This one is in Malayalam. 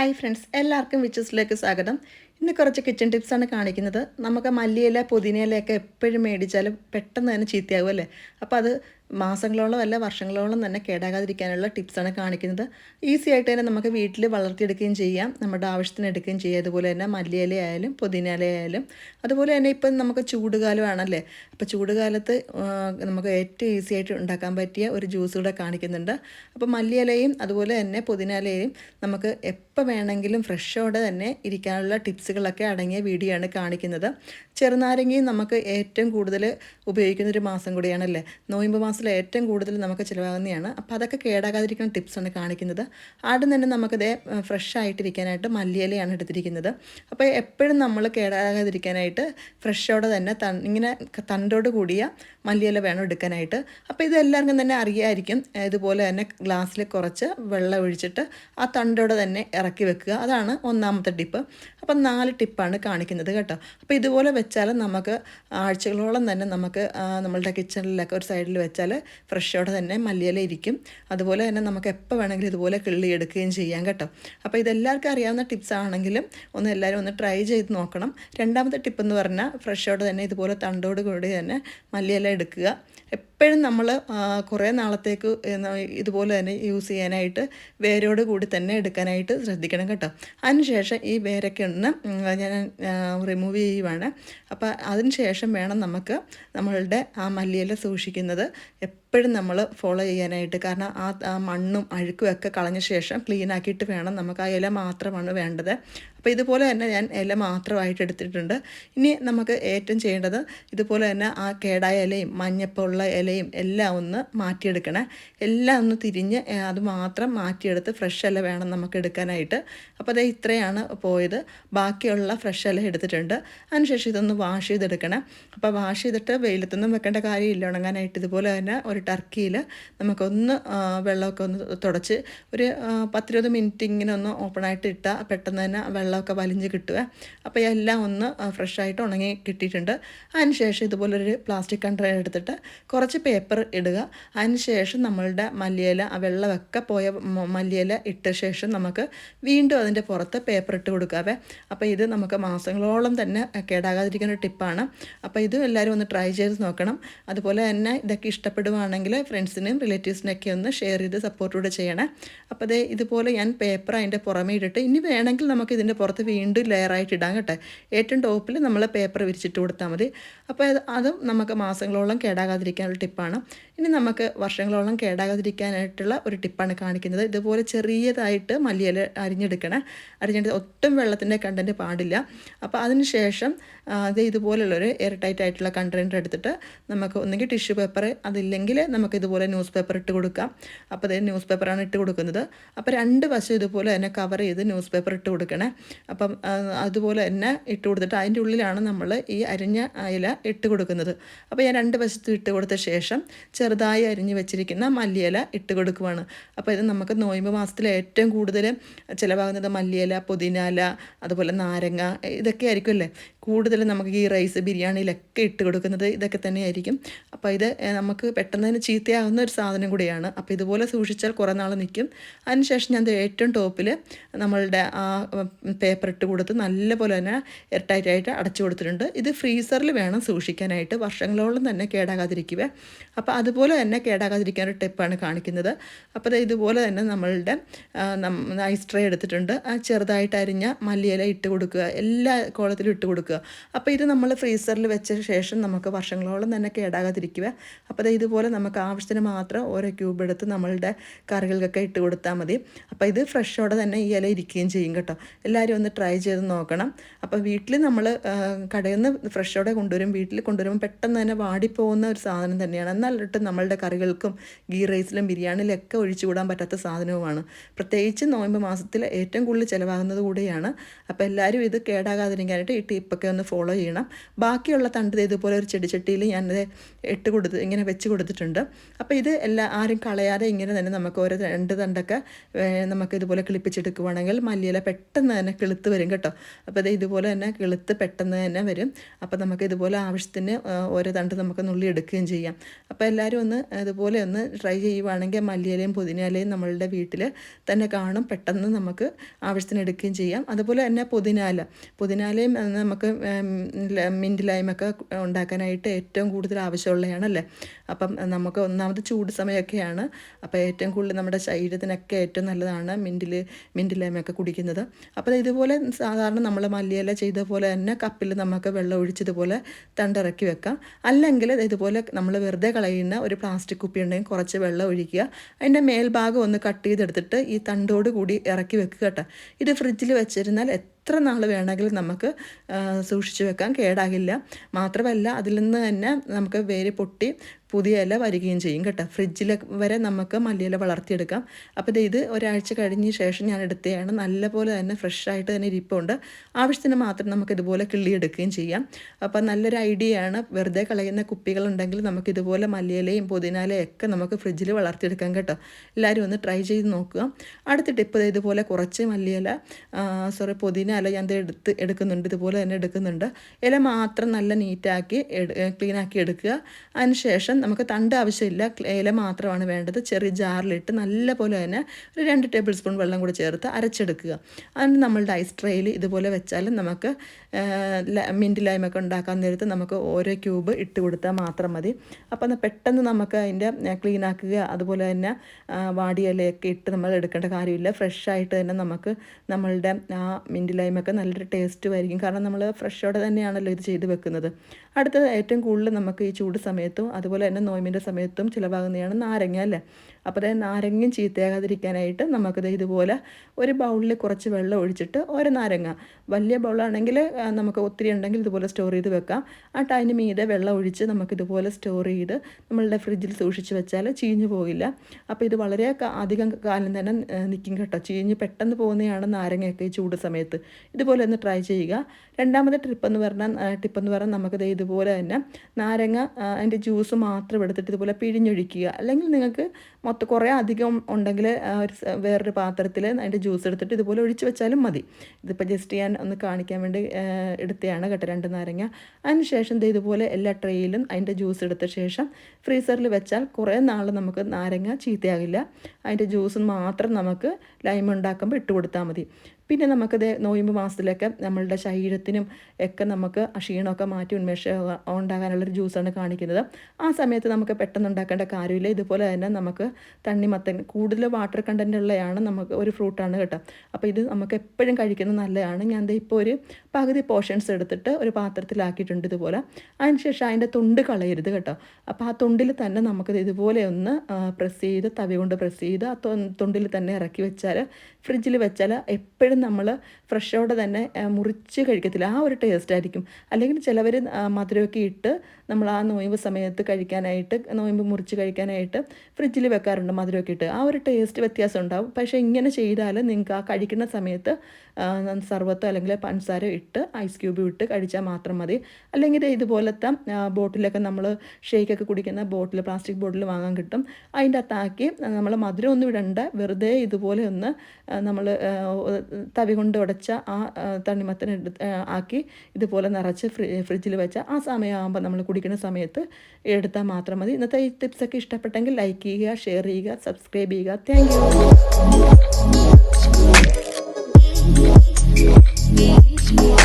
ഹായ് ഫ്രണ്ട്സ് എല്ലാവർക്കും വിച്ചസിലേക്ക് സ്വാഗതം. ഇന്ന് കുറച്ച് കിച്ചൺ ടിപ്സാണ് കാണിക്കുന്നത്. നമുക്ക് മല്ലിയില പുതിനയിലയൊക്കെ എപ്പോഴും മേടിച്ചാലും പെട്ടെന്ന് തന്നെ ചീത്തയാകും അല്ലേ? അപ്പോൾ അത് മാസങ്ങളോളം അല്ല വർഷങ്ങളോളം തന്നെ കേടാകാതിരിക്കാനുള്ള ടിപ്സാണ് കാണിക്കുന്നത്. ഈസി ആയിട്ട് തന്നെ നമുക്ക് വീട്ടിൽ വളർത്തിയെടുക്കുകയും ചെയ്യാം. നമ്മുടെ ആവശ്യത്തിന് എടുക്കുകയും ചെയ്യാം. അതുപോലെ തന്നെ മല്ലിയില ആയാലും പുതിനയില ആയാലും അതുപോലെ തന്നെ ഇപ്പം നമുക്ക് ചൂടുകാലമാണല്ലേ? അപ്പോൾ ചൂടുകാലത്ത് നമുക്ക് ഏറ്റവും ഈസി ആയിട്ട് ഉണ്ടാക്കാൻ പറ്റിയ ഒരു ജ്യൂസ് കൂടെ കാണിക്കുന്നുണ്ട്. അപ്പോൾ മല്ലിയിലയും അതുപോലെ തന്നെ പുതിനയിലയും നമുക്ക് എപ്പോൾ വേണമെങ്കിലും ഫ്രഷോടെ തന്നെ ഇരിക്കാനുള്ള ടിപ്സുകളൊക്കെ അടങ്ങിയ വീഡിയോ ആണ് കാണിക്കുന്നത്. ചെറുനാരങ്ങയും നമുക്ക് ഏറ്റവും കൂടുതൽ ഉപയോഗിക്കുന്നൊരു മാസം കൂടിയാണല്ലേ? നോയമ്പ് മാസത്തിൽ ഏറ്റവും കൂടുതൽ നമുക്ക് ചിലവാകുന്നതാണ്. അപ്പോൾ അതൊക്കെ കേടാകാതിരിക്കുന്ന ടിപ്സാണ് കാണിക്കുന്നത്. ആദ്യം തന്നെ നമുക്കിത് ഫ്രഷ് ആയിട്ടിരിക്കാനായിട്ട് മല്ലിയിലയാണ് എടുത്തിരിക്കുന്നത്. അപ്പോൾ എപ്പോഴും നമ്മൾ കേടാകാതിരിക്കാനായിട്ട് ഫ്രഷോടെ തന്നെ തൺ ഇങ്ങനെ തണ്ടോട് കൂടിയ മല്ലിയില വേണം എടുക്കാനായിട്ട്. അപ്പോൾ ഇത് എല്ലാവർക്കും തന്നെ അറിയായിരിക്കും. ഇതുപോലെ തന്നെ ഗ്ലാസ്സിൽ കുറച്ച് വെള്ളം ഒഴിച്ചിട്ട് ആ തണ്ടോടെ തന്നെ ഇറക്കി വെക്കുക. അതാണ് ഒന്നാമത്തെ ടിപ്പ് അപ്പം നാല് ടിപ്പാണ് കാണിക്കുന്നത് കേട്ടോ. അപ്പോൾ ഇതുപോലെ വെച്ചാൽ നമുക്ക് ആഴ്ചകളോളം തന്നെ നമുക്ക് നമ്മളുടെ കിച്ചണിലൊക്കെ ഒരു സൈഡിൽ വെച്ചാൽ ഫ്രഷോടെ തന്നെ മല്ലിയില ഇരിക്കും അതുപോലെ തന്നെ നമുക്ക് എപ്പോൾ വേണമെങ്കിലും ഇതുപോലെ കിള്ളി എടുക്കുകയും ചെയ്യാം കേട്ടോ. അപ്പോൾ ഇതെല്ലാവർക്കും അറിയാവുന്ന ടിപ്സ് ആണെങ്കിലും ഒന്ന് എല്ലാവരും ഒന്ന് ട്രൈ ചെയ്ത് നോക്കണം. രണ്ടാമത്തെ ടിപ്പ് എന്ന് പറഞ്ഞാൽ ഫ്രഷോടെ തന്നെ ഇതുപോലെ തണ്ടോട് കൂടി തന്നെ മല്ലിയില എടുക്കുക. എപ്പോഴും നമ്മൾ കുറേ നാളത്തേക്ക് ഇതുപോലെ തന്നെ യൂസ് ചെയ്യാനായിട്ട് വേരോട് കൂടി തന്നെ എടുക്കാനായിട്ട് ശ്രദ്ധിക്കണം കേട്ടോ. അതിനുശേഷം ഈ വേരൊക്കെ ഒന്ന് ഞാൻ റിമൂവ് ചെയ്യുവാണ്. അപ്പോൾ അതിന് ശേഷം വേണം നമുക്ക് നമ്മളുടെ ആ മല്ലിയില സൂക്ഷിക്കുന്നത് എപ്പോഴും നമ്മൾ ഫോളോ ചെയ്യാനായിട്ട് കാരണം ആ മണ്ണും അഴുക്കും ഒക്കെ കളഞ്ഞ ശേഷം ക്ലീൻ ആക്കിയിട്ട് വേണം നമുക്ക് ആ ഇല മാത്രമാണ് വേണ്ടത്. അപ്പോൾ ഇതുപോലെ തന്നെ ഞാൻ ഇല മാത്രമായിട്ട് എടുത്തിട്ടുണ്ട്. ഇനി നമുക്ക് ഏറ്റവും ചെയ്യേണ്ടത് ഇതുപോലെ തന്നെ ആ കേടായ ഇലയും മഞ്ഞപ്പുള്ള ഇലയും എല്ലാം ഒന്ന് മാറ്റിയെടുക്കണേ. എല്ലാം ഒന്ന് തിരിഞ്ഞ് അത് മാത്രം മാറ്റിയെടുത്ത് ഫ്രഷ് ഇല വേണം നമുക്ക് എടുക്കാനായിട്ട്. അപ്പോൾ അത് ഇത്രയാണ് പോയത്. ബാക്കിയുള്ള ഫ്രഷ് ഇല എടുത്തിട്ടുണ്ട്. അതിനുശേഷം ഇതൊന്ന് വാഷ് ചെയ്തെടുക്കണം. അപ്പോൾ വാഷ് ചെയ്തിട്ട് വെയിലത്തൊന്നും വെക്കേണ്ട കാര്യമില്ല. ഉണങ്ങാനായിട്ട് ഇതുപോലെ തന്നെ ഒരു ടർക്കിയിൽ നമുക്കൊന്ന് വെള്ളമൊക്കെ ഒന്ന് തുടച്ച് ഒരു പത്തിരുപത് മിനിറ്റ് ഇങ്ങനെ ഒന്ന് ഓപ്പൺ ആയിട്ട് ഇട്ടാൽ പെട്ടെന്ന് തന്നെ വെള്ളമൊക്കെ വലിഞ്ഞ് കിട്ടുക. അപ്പോൾ എല്ലാം ഒന്ന് ഫ്രഷായിട്ട് ഉണങ്ങി കിട്ടിയിട്ടുണ്ട്. അതിനുശേഷം ഇതുപോലൊരു പ്ലാസ്റ്റിക് കണ്ടെയ്നർ എടുത്തിട്ട് കുറച്ച് പേപ്പർ ഇടുക. അതിനുശേഷം നമ്മളുടെ മല്ലിയില ആ വെള്ളമൊക്കെ പോയ മല്ലിയില ഇട്ട ശേഷം നമുക്ക് വീണ്ടും അതിന്റെ പുറത്ത് പേപ്പർ ഇട്ട് കൊടുക്കാവേ അപ്പോൾ ഇത് നമുക്ക് മാസങ്ങളോളം തന്നെ കേടാകാതിരിക്കുന്ന ഒരു ടിപ്പാണ് അപ്പോൾ ഇതും എല്ലാവരും ഒന്ന് ട്രൈ ചെയ്ത് നോക്കണം. അതുപോലെ തന്നെ ഇതൊക്കെ ഇഷ്ടപ്പെടുവാണെങ്കിൽ ഫ്രണ്ട്സിനും റിലേറ്റീവ്സിനൊക്കെ ഒന്ന് ഷെയർ ചെയ്ത് സപ്പോർട്ടൂടെ ചെയ്യണേ. അപ്പോൾ അതേ ഇതുപോലെ ഞാൻ പേപ്പർ അതിന്റെ പുറമേ ഇട്ടിട്ട് ഇനി വേണമെങ്കിൽ നമുക്ക് ഇതിന്റെ പുറത്ത് വീണ്ടും ലെയറായിട്ട് ഇടാം കേട്ടോ. ഏറ്റവും ടോപ്പിൽ നമ്മൾ പേപ്പർ വിരിച്ചിട്ട് കൊടുത്താൽ മതി. അപ്പോൾ അതും നമുക്ക് മാസങ്ങളോളം കേടാകാതിരിക്കാനുള്ള ടിപ്പാണ് ഇനി നമുക്ക് വർഷങ്ങളോളം കേടാകാതിരിക്കാനായിട്ടുള്ള ഒരു ടിപ്പാണ് കാണിക്കുന്നത്. ഇതുപോലെ ചെറിയതായിട്ട് മല്ലിയില അരിഞ്ഞെടുക്കണേ. അരിഞ്ഞെടുത്ത് ഒട്ടും വെള്ളത്തിന്റെ കണ്ടന്റ് പാടില്ല. അപ്പോൾ അതിന് ശേഷം ആ, അത് ഇതുപോലുള്ളൊരു എയർ ടൈറ്റ് ആയിട്ടുള്ള കണ്ടന്റ് എടുത്തിട്ട് നമുക്ക് ഒന്നുകിൽ ടിഷ്യൂ പേപ്പർ അതില്ലെങ്കിൽ നമുക്ക് ഇതുപോലെ ന്യൂസ് പേപ്പർ ഇട്ട് കൊടുക്കാം. അപ്പോൾ അതേ ന്യൂസ് പേപ്പറാണ് ഇട്ട് കൊടുക്കുന്നത്. അപ്പോൾ രണ്ട് വശം ഇതുപോലെ തന്നെ കവർ ചെയ്ത് ന്യൂസ് പേപ്പർ ഇട്ട് കൊടുക്കണേ. അപ്പം അതുപോലെ തന്നെ ഇട്ട് കൊടുത്തിട്ട് അതിന്റെ ഉള്ളിലാണ് നമ്മൾ ഈ അരിഞ്ഞ ഇല ഇട്ട് കൊടുക്കുന്നത്. അപ്പോൾ ഞാൻ രണ്ട് വശത്തും ഇട്ട് കൊടുത്ത ശേഷം ചെറുതായി അരിഞ്ഞ് വെച്ചിരിക്കുന്ന മല്ലിയില ഇട്ട് കൊടുക്കുവാണ്. അപ്പോൾ ഇത് നമുക്ക് നോയമ്പ് മാസത്തിൽ ഏറ്റവും കൂടുതൽ ചിലവാകുന്നത് മല്ലിയില പുതിനാല അതുപോലെ നാരങ്ങ ഇതൊക്കെ ആയിരിക്കും അല്ലേ? കൂടുതൽ നമുക്ക് ഈ റൈസ് ബിരിയാണിയിലൊക്കെ ഇട്ട് കൊടുക്കുന്നത് ഇതൊക്കെ തന്നെയായിരിക്കും. അപ്പോൾ ഇത് നമുക്ക് പെട്ടെന്ന് തന്നെ ചീത്തയാകുന്ന ഒരു സാധനം കൂടിയാണ്. അപ്പോൾ ഇതുപോലെ സൂക്ഷിച്ചാൽ കുറേ നാൾ നിൽക്കും. അതിനുശേഷം ഞാൻ ഏറ്റവും ടോപ്പിൽ നമ്മളുടെ ആ പേപ്പർ ഇട്ട് കൊടുത്ത് നല്ലപോലെ തന്നെ എയർടൈറ്റായിട്ട് അടച്ചു കൊടുത്തിട്ടുണ്ട്. ഇത് ഫ്രീസറിൽ വേണം സൂക്ഷിക്കാനായിട്ട്. വർഷങ്ങളോളം തന്നെ കേടാകാതിരിക്കുക അപ്പോൾ അതുപോലെ തന്നെ കേടാകാതിരിക്കാൻ ഒരു ടിപ്പാണ് കാണിക്കുന്നത്. അപ്പോൾ ഇതുപോലെ തന്നെ നമ്മളുടെ ഐസ് ട്രേ എടുത്തിട്ടുണ്ട്. ആ ചെറുതായിട്ട് അരിഞ്ഞ മല്ലിയില ഇട്ട് കൊടുക്കുക. എല്ലാ കോളത്തിലും ഇട്ട് കൊടുക്കുക. അപ്പോൾ ഇത് നമ്മൾ ഫ്രീസറിൽ വെച്ച ശേഷം നമുക്ക് വർഷങ്ങളോളം തന്നെ കേടാകാതിരിക്കുക. അപ്പോൾ അത് ഇതുപോലെ നമുക്ക് ആവശ്യത്തിന് മാത്രം ഓരോ ക്യൂബ് എടുത്ത് നമ്മളുടെ കറികൾക്കൊക്കെ ഇട്ട് കൊടുത്താൽ മതി. അപ്പോൾ ഇത് ഫ്രഷോടെ തന്നെ ഈ ഇല ഇരിക്കുകയും ചെയ്യും കേട്ടോ. എല്ലാവരും ഒന്ന് ട്രൈ ചെയ്ത് നോക്കണം. അപ്പോൾ വീട്ടിൽ നമ്മൾ കടയിൽ നിന്ന് ഫ്രഷോടെ കൊണ്ടുവരും. വീട്ടിൽ കൊണ്ടുവരുമ്പോൾ പെട്ടെന്ന് തന്നെ വാടിപ്പോകുന്ന ഒരു സാധനം തന്നെയാണ്. എന്നാലിട്ട് നമ്മളുടെ കറികൾക്കും ഗീ റൈസിലും ബിരിയാണിയിലൊക്കെ ഒഴിച്ചു കൂടാൻ പറ്റാത്ത സാധനവുമാണ്. പ്രത്യേകിച്ച് നോയമ്പ് മാസത്തിൽ ഏറ്റവും കൂടുതൽ ചിലവാകുന്നത് കൂടിയാണ്. അപ്പോൾ എല്ലാവരും ഇത് കേടാകാതിരിക്കാനായിട്ട് ഈ ടിപ്പൊക്കെ ടിപ്പൊക്കെ ഒന്ന് ഫോളോ ചെയ്യണം. ബാക്കിയുള്ള തണ്ട് ഇതുപോലെ ഒരു ചെടിച്ചട്ടിയിൽ ഞാനത് ഇട്ട് കൊടുത്ത് ഇങ്ങനെ വെച്ച് കൊടുത്തിട്ടുണ്ട്. അപ്പോൾ ഇത് എല്ലാ ആരും കളയാതെ ഇങ്ങനെ തന്നെ നമുക്ക് ഓരോ രണ്ട് തണ്ടൊക്കെ നമുക്ക് ഇതുപോലെ കിളിപ്പിച്ചെടുക്കുവാണെങ്കിൽ മല്ലിയില പെട്ടെന്ന് തന്നെ കിളുത്ത് വരും കേട്ടോ. അപ്പോൾ ഇത് ഇതുപോലെ തന്നെ കിളുത്ത് പെട്ടെന്ന് തന്നെ വരും. അപ്പോൾ നമുക്ക് ഇതുപോലെ ആവശ്യത്തിന് ഓരോ തണ്ട് നമുക്ക് നുള്ളി എടുക്കുകയും ചെയ്യാം. അപ്പോൾ എല്ലാവരും ഒന്ന് ഇതുപോലെ ഒന്ന് ട്രൈ ചെയ്യുവാണെങ്കിൽ മല്ലിയിലയും പുതിനയിലയും നമ്മളുടെ വീട്ടിൽ തന്നെ കാണും. പെട്ടെന്ന് നമുക്ക് ആവശ്യത്തിന് എടുക്കുകയും ചെയ്യാം. അതുപോലെ തന്നെ പുതിനാല പുതിനാലയും നമുക്ക് മിന്റ് ലൈമൊക്കെ ഉണ്ടാക്കാനായിട്ട് ഏറ്റവും കൂടുതൽ ആവശ്യമുള്ളതാണല്ലേ അപ്പം നമുക്ക് ഒന്നാമത് ചൂട് സമയമൊക്കെയാണ്. അപ്പോൾ ഏറ്റവും കൂടുതൽ നമ്മുടെ ശരീരത്തിനൊക്കെ ഏറ്റവും നല്ലതാണ് മിന്റിൽ മിന്റ് ലൈമൊക്കെ കുടിക്കുന്നത്. അപ്പോൾ ഇതുപോലെ സാധാരണ നമ്മൾ മല്ലിയില ചെയ്ത പോലെ തന്നെ കപ്പിൽ നമുക്ക് വെള്ളം ഒഴിച്ചതുപോലെ തണ്ടിറക്കി വെക്കാം. അല്ലെങ്കിൽ ഇതുപോലെ നമ്മൾ വെറുതെ കളയുന്ന ഒരു പ്ലാസ്റ്റിക് കുപ്പി ഉണ്ടെങ്കിൽ കുറച്ച് വെള്ളം ഒഴിക്കുക. അതിന്റെ മേൽഭാഗം ഒന്ന് കട്ട് ചെയ്തെടുത്തിട്ട് ഈ തണ്ടോട് കൂടി ഇറക്കി വെക്കുക കേട്ടോ. ഇത് ഫ്രിഡ്ജിൽ വെച്ചിരുന്നാൽ എത്ര നാൾ വേണമെങ്കിലും നമുക്ക് സൂക്ഷിച്ചു വെക്കാൻ കേടാകില്ല. മാത്രമല്ല അതിൽ നിന്ന് തന്നെ നമുക്ക് വേര് പൊട്ടി പുതിയ ഇല വരികയും ചെയ്യും കേട്ടോ. ഫ്രിഡ്ജിൽ വരെ നമുക്ക് മല്ലിയില വളർത്തിയെടുക്കാം. അപ്പോൾ ഇത് ഒരാഴ്ച കഴിഞ്ഞ ശേഷം ഞാൻ എടുത്തതാണ് നല്ലപോലെ തന്നെ ഫ്രഷായിട്ട് തന്നെ ഇരിപ്പുണ്ട്. ആവശ്യത്തിന് മാത്രം നമുക്ക് ഇതുപോലെ കിള്ളിയെടുക്കുകയും ചെയ്യാം. അപ്പോൾ നല്ലൊരു ഐഡിയ ആണ്. വെറുതെ കളയുന്ന കുപ്പികളുണ്ടെങ്കിൽ നമുക്ക് ഇതുപോലെ മല്ലിയിലയും പുതിനാലയും ഒക്കെ നമുക്ക് ഫ്രിഡ്ജിൽ വളർത്തിയെടുക്കാം കേട്ടോ. എല്ലാവരും ഒന്ന് ട്രൈ ചെയ്ത് നോക്കുക. അടുത്ത ടിപ്പ് ദേ ഇതുപോലെ കുറച്ച് മല്ലിയില സോറി പുതിന ഇല ഞാൻ എടുത്ത് എടുക്കുന്നുണ്ട്. ഇതുപോലെ തന്നെ എടുക്കുന്നുണ്ട്. ഇല മാത്രം നല്ല നീറ്റാക്കി ക്ലീനാക്കി എടുക്കുക. അതിനുശേഷം നമുക്ക് തണ്ട് ആവശ്യമില്ല. ഇല മാത്രമാണ് വേണ്ടത്. ചെറിയ ജാറിലിട്ട് നല്ല പോലെ തന്നെ ഒരു രണ്ട് ടേബിൾ സ്പൂൺ വെള്ളം കൂടി ചേർത്ത് അരച്ചെടുക്കുക. അതിന് നമ്മളുടെ ഐസ് ട്രേയിൽ ഇതുപോലെ വെച്ചാലും നമുക്ക് മിന്റ് ലൈമൊക്കെ ഉണ്ടാക്കാൻ നേരത്ത് നമുക്ക് ഓരോ ക്യൂബ് ഇട്ട് കൊടുത്താൽ മാത്രം മതി. ഒന്ന് പെട്ടെന്ന് നമുക്ക് അതിന്റെ ക്ലീൻ ആക്കുക അതുപോലെ തന്നെ വാടിയ ഇലയൊക്കെ ഇട്ട് നമ്മൾ എടുക്കേണ്ട കാര്യമില്ല. ഫ്രഷ് ആയിട്ട് തന്നെ നമുക്ക് നമ്മളുടെ ആ മിന്റ് ലൈമൊക്കെ നല്ലൊരു ടേസ്റ്റ് ആയിരിക്കും. കാരണം നമ്മൾ ഫ്രഷോടെ തന്നെയാണല്ലോ ഇത് ചെയ്ത് വെക്കുന്നത്. അടുത്തത് ഏറ്റവും കൂടുതൽ നമുക്ക് ഈ ചൂട് സമയത്തും അതുപോലെ തന്നെ നോയമ്പിന്റെ സമയത്തും ചിലവാകുന്നതാണ് നാരങ്ങ അല്ലേ? അപ്പോൾ അതായത് നാരങ്ങയും ചീത്തയാകാതിരിക്കാനായിട്ട് നമുക്കത് ഇതുപോലെ ഒരു ബൗളിൽ കുറച്ച് വെള്ളം ഒഴിച്ചിട്ട് ഒരു നാരങ്ങ. വലിയ ബൗളാണെങ്കിൽ നമുക്ക് ഒത്തിരി ഉണ്ടെങ്കിൽ ഇതുപോലെ സ്റ്റോർ ചെയ്ത് വെക്കാം. ആ ടൈന് മീതെ വെള്ളം ഒഴിച്ച് നമുക്കിതുപോലെ സ്റ്റോർ ചെയ്ത് നമ്മളുടെ ഫ്രിഡ്ജിൽ സൂക്ഷിച്ച് വെച്ചാൽ ചീഞ്ഞു പോകില്ല. അപ്പോൾ ഇത് വളരെ അധികം കാലം തന്നെ നിൽക്കും കേട്ടോ. ചീഞ്ഞ് പെട്ടെന്ന് പോകുന്നതാണ് നാരങ്ങയൊക്കെ ഈ ചൂട് സമയത്ത്. ഇതുപോലെ ഒന്ന് ട്രൈ ചെയ്യുക. രണ്ടാമത്തെ ട്രിപ്പ് എന്ന് പറഞ്ഞാൽ ടിപ്പെന്ന് പറഞ്ഞാൽ നമുക്കിത് ഇതുപോലെ തന്നെ നാരങ്ങ അതിന്റെ ജ്യൂസ് മാത്രം എടുത്തിട്ട് ഇതുപോലെ പിഴിഞ്ഞൊഴിക്കുക. അല്ലെങ്കിൽ നിങ്ങൾക്ക് മൊത്തം കുറേ അധികം ഉണ്ടെങ്കിൽ ഒരു വേറൊരു പാത്രത്തിൽ അതിന്റെ ജ്യൂസ് എടുത്തിട്ട് ഇതുപോലെ ഒഴിച്ചു വെച്ചാലും മതി. ഇതിപ്പോൾ ജസ്റ്റ് ഞാൻ ഒന്ന് കാണിക്കാൻ വേണ്ടി എടുത്തതാണ് കേട്ടോ രണ്ട് നാരങ്ങ. അതിന് ശേഷം ഇതുപോലെ എല്ലാ ട്രേയിലും അതിന്റെ ജ്യൂസ് എടുത്ത ശേഷം ഫ്രീസറിൽ വെച്ചാൽ കുറേ നാൾ നമുക്ക് നാരങ്ങ ചീത്തയാകില്ല. അതിന്റെ ജ്യൂസ് മാത്രം നമുക്ക് ലൈം ഉണ്ടാക്കുമ്പോൾ ഇട്ട് കൊടുത്താൽ മതി. പിന്നെ നമുക്കത് നോയമ്പ് മാസത്തിലൊക്കെ നമ്മളുടെ ശരീരത്തിനും ഒക്കെ നമുക്ക് ക്ഷീണമൊക്കെ മാറ്റി ഉന്മേഷം ഉണ്ടാകാനുള്ളൊരു ജ്യൂസാണ് കാണിക്കുന്നത്. ആ നമുക്ക് പെട്ടെന്ന് ഉണ്ടാക്കേണ്ട കാര്യമില്ല. ഇതുപോലെ തന്നെ നമുക്ക് തണ്ണിമത്തൻ കൂടുതൽ വാട്ടർ കണ്ടന്റ് ഉള്ളതാണ് നമുക്ക് ഒരു ഫ്രൂട്ടാണ് കേട്ടോ. അപ്പോൾ ഇത് നമുക്ക് എപ്പോഴും കഴിക്കുന്നത് നല്ലതാണ്. ഞാൻ ഇപ്പോൾ ഒരു പകുതി പോർഷൻസ് എടുത്തിട്ട് ഒരു പാത്രത്തിലാക്കിയിട്ടുണ്ട് ഇതുപോലെ. അതിനുശേഷം അതിന്റെ തുണ്ട് കളയരുത് കേട്ടോ. അപ്പോൾ ആ തുണ്ടിൽ തന്നെ നമുക്കത് ഇതുപോലെ ഒന്ന് പ്രസ് ചെയ്ത് തവി കൊണ്ട് പ്രസ് ചെയ്ത് ആ തുണ്ടിൽ തന്നെ ഇറക്കി വെച്ചാൽ ഫ്രിഡ്ജിൽ വെച്ചാൽ എപ്പോഴും നമ്മൾ ഫ്രഷോടെ തന്നെ മുറിച്ച് കഴിക്കത്തില്ല. ആ ഒരു ടേസ്റ്റ് ആയിരിക്കും. അല്ലെങ്കിൽ ചിലവർ മധുരമൊക്കെ ഇട്ട് നമ്മൾ ആ നോയമ്പ് സമയത്ത് കഴിക്കാനായിട്ട് നോയമ്പ് മുറിച്ച് കഴിക്കാനായിട്ട് ഫ്രിഡ്ജിൽ വെക്കാറുണ്ട് മധുരമൊക്കെ ഇട്ട്. ആ ഒരു ടേസ്റ്റ് വ്യത്യാസം ഉണ്ടാവും. പക്ഷേ ഇങ്ങനെ ചെയ്താൽ നിങ്ങൾക്ക് ആ കഴിക്കുന്ന സമയത്ത് സർവത്തോ അല്ലെങ്കിൽ പഞ്ചസാര ഇട്ട് ഐസ് ക്യൂബ് ഇട്ട് കഴിച്ചാൽ മാത്രം മതി. അല്ലെങ്കിൽ ഇതുപോലത്തെ ബോട്ടിലൊക്കെ നമ്മൾ ഷേക്കൊക്കെ കുടിക്കുന്ന ബോട്ടിൽ പ്ലാസ്റ്റിക് ബോട്ടിൽ വാങ്ങാൻ കിട്ടും. അതിന്റെ അകത്താക്കി നമ്മൾ മധുരം ഒന്നും ഇടണ്ട. വെറുതെ ഇതുപോലെ ഒന്ന് നമ്മൾ തവി കൊണ്ട് ഉടച്ച ആ തണ്ണിമത്തൻ എടുത്ത് ആക്കി ഇതുപോലെ നിറച്ച് ഫ്രിഡ്ജിൽ വെച്ചാൽ ആ സമയമാകുമ്പോൾ നമ്മൾ കുടിക്കുന്ന സമയത്ത് എടുത്താൽ മാത്രം മതി. ഇന്നത്തെ ഈ ടിപ്സൊക്കെ ഇഷ്ടപ്പെട്ടെങ്കിൽ ലൈക്ക് ചെയ്യുക ഷെയർ ചെയ്യുക സബ്സ്ക്രൈബ് ചെയ്യുക. Thank you